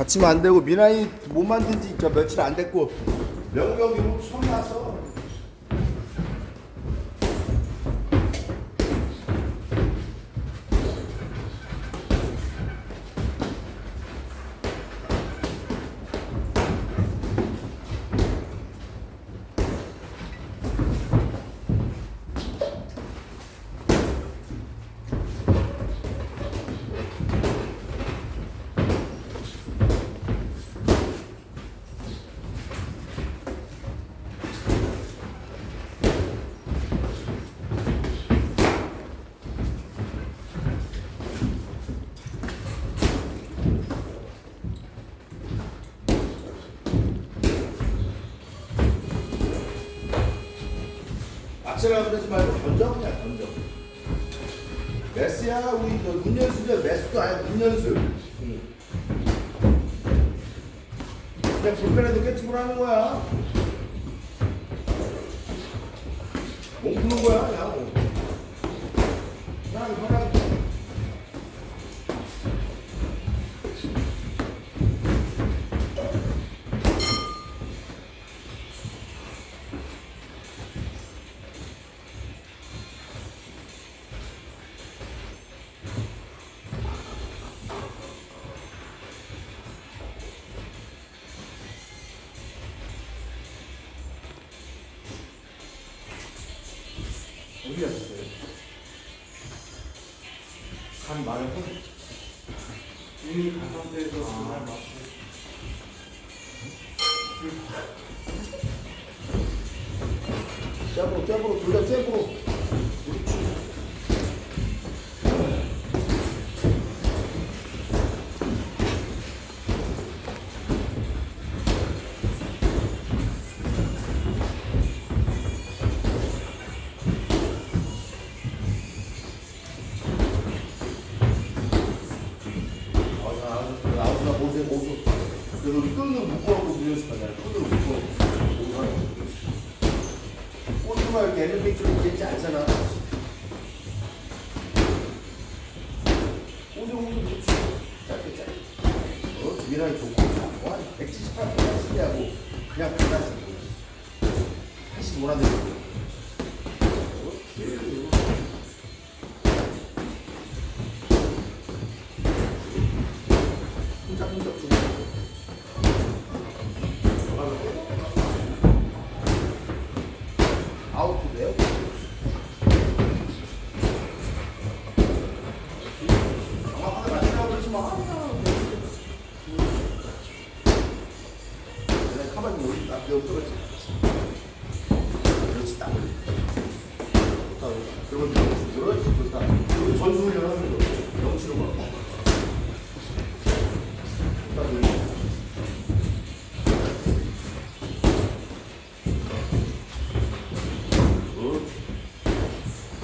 갇히면 안 되고 미나이 못 만든 지저 며칠 안 됐고 명명이 처음 나서 악셀라 그러지 말고 던져 그냥 던져 메스야 우리 저 문연수죠 메스도 아니야 문연수. 그냥 불편해도 깨치고 하는 거야. 몸 푸는 거야 그냥 어디 갔어요? 간 많은 거? 이미 간 상태에서 정말 막 잽으로 잽으로 둘다 잽으로 이렇게 엘리베이터로 되지 않잖아. 꼬리 오도 그렇지. 짧게 짧게. 어, 미나리 좋고. 와, 178, 80이하고 그냥 받아지. 80 몰아내고. 여기 딱 여기 떨어지. 그렇지, 딱. 좋다. 그러면 그렇지, 좋다. 그리고 전수훈련하는 거. 명치로.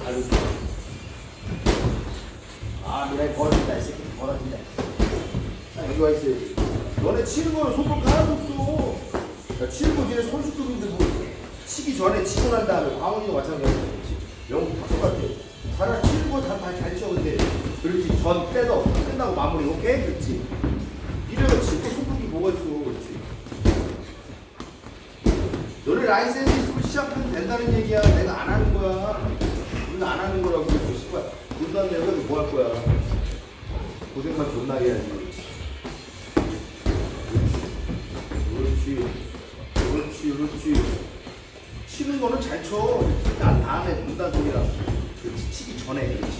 아유. 아, 미라이 버린다, 이 새끼. 버린다. 자, 여기 와 있어야지. 너네 치는 거는 손목 하나도 없어. 야, 치는 거 니네 선수급인데 뭐, 치기 전에 치고 난 다음에 광원이도 마찬가지야. 영웅 다 똑같아. 차라리 치는 거다잘 쳐, 근데. 그렇지. 전 빼도 끝나고 마무리, 오케이? 그렇지. 이래가 치고 손목이 뭐가 있어, 그렇지. 너네 라이센스 있으면 시작하면 된다는 얘기야. 내가 안 하는 거야. 우리는 안 하는 거라고. 그러고 씨발. 안 내고 뭐할 거야. 고생만 존나 해야지. 그렇지. 그렇지. 그렇지. 치는 거는 잘 쳐. 난 다음에 문단 소리라. 그렇지. 치기 전에. 그렇지.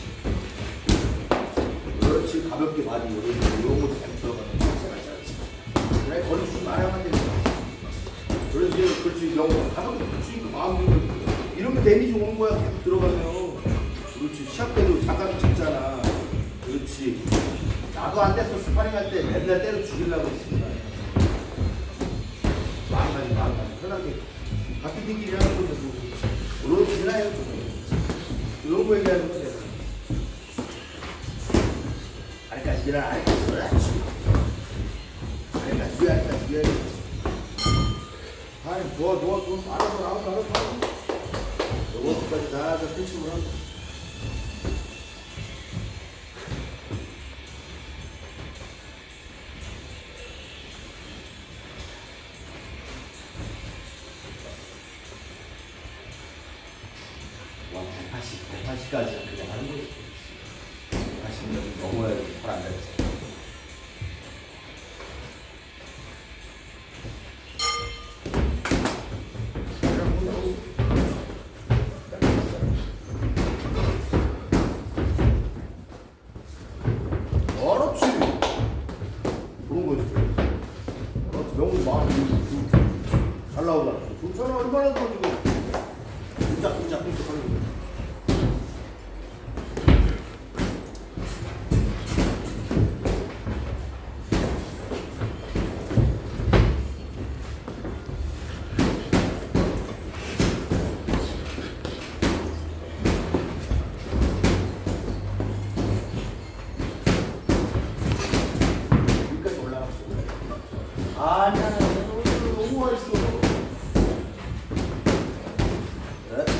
그렇지. 가볍게 많이. 그렇지. 이런 거잘 들어가는 거. 제가 잘했지. 그래, 거리 주지 말아야만 되니까. 그래서 이제 그렇지 영어 가볍게 붙이니까 마음 들고 이러면 데미지 오는 거야 계속 들어가면 그렇지 시합 때도 잠깐 쳤잖아 그렇지 나도 안 됐어 스파링 할 때 맨날 때려 죽이려고 했으 마음가지 편하게 같은 팀끼리 하는 건데 뭐 그런 지나요 이런 거 얘기하는 거야 내가 알까지 지나 알까지 180, 180까지 그냥 거지. 180은 넘어야 잘안 되지. 좋잖아. 얼마나 좋아 지금. 끈적끈적 끈적 하는 거.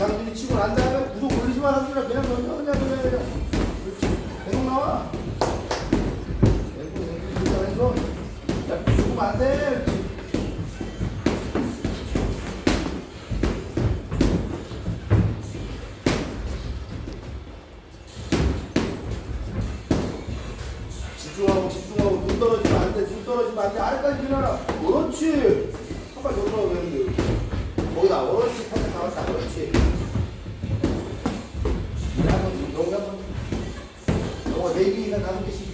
강준이 치고 난 다음에 구독 올리지만 하더라. 그냥 그냥 그냥 그냥 그냥. 그렇지. 계속 나와.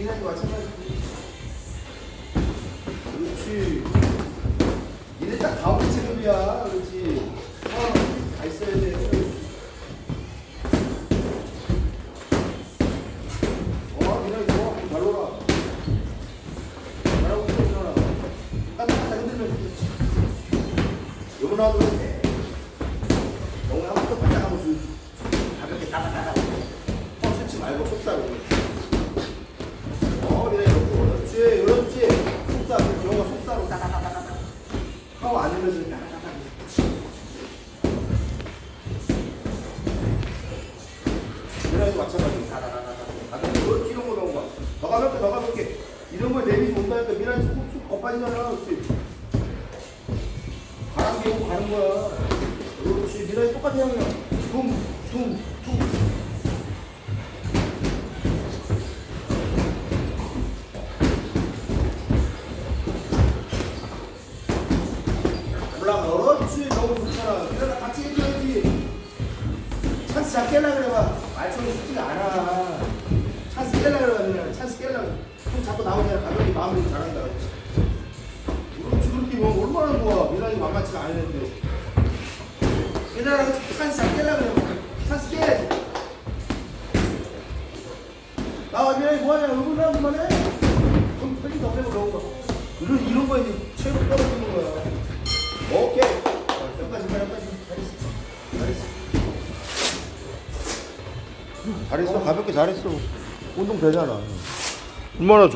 미나지 마찬가지. 그렇지. 이래 딱 가운데 체급이야. 그렇지. 어, 다 있어야 돼. 너무 한번더 바짝 한번 주. 가볍게 따다다다. 어, 치지 말고 속사로. 이런 거 넣은 거. 더 가볍게, 더 가볍게. 이런 거에 데미지 온다니까 미란이 쑥쑥 겉빠지잖아, 그렇지. 바람 개고 가는 거야. 그렇지, 미란이 형이야. 둥, 둥, 둥. 깨려 그래봐 그냥 찬스 깨려 형 자꾸 나오잖아 가볍게 마무리 잘한다 그렇지 그렇게 뭐 얼마나 좋아 미란이 만만치가 않은데 얘들아 찬스 잘 깨려 그래 찬스 깨야지 나와 미란이 뭐하냐 나기만 해 그럼 편집 더 빼고 넣은 거 이런, 이런 거 이제 최고 떨어지는 거야 오케이. 여기까지 가, 여기까지. 잘했어. 잘했어. 잘했어. 가볍게 잘했어. 운동 되잖아. 얼마나 좋아.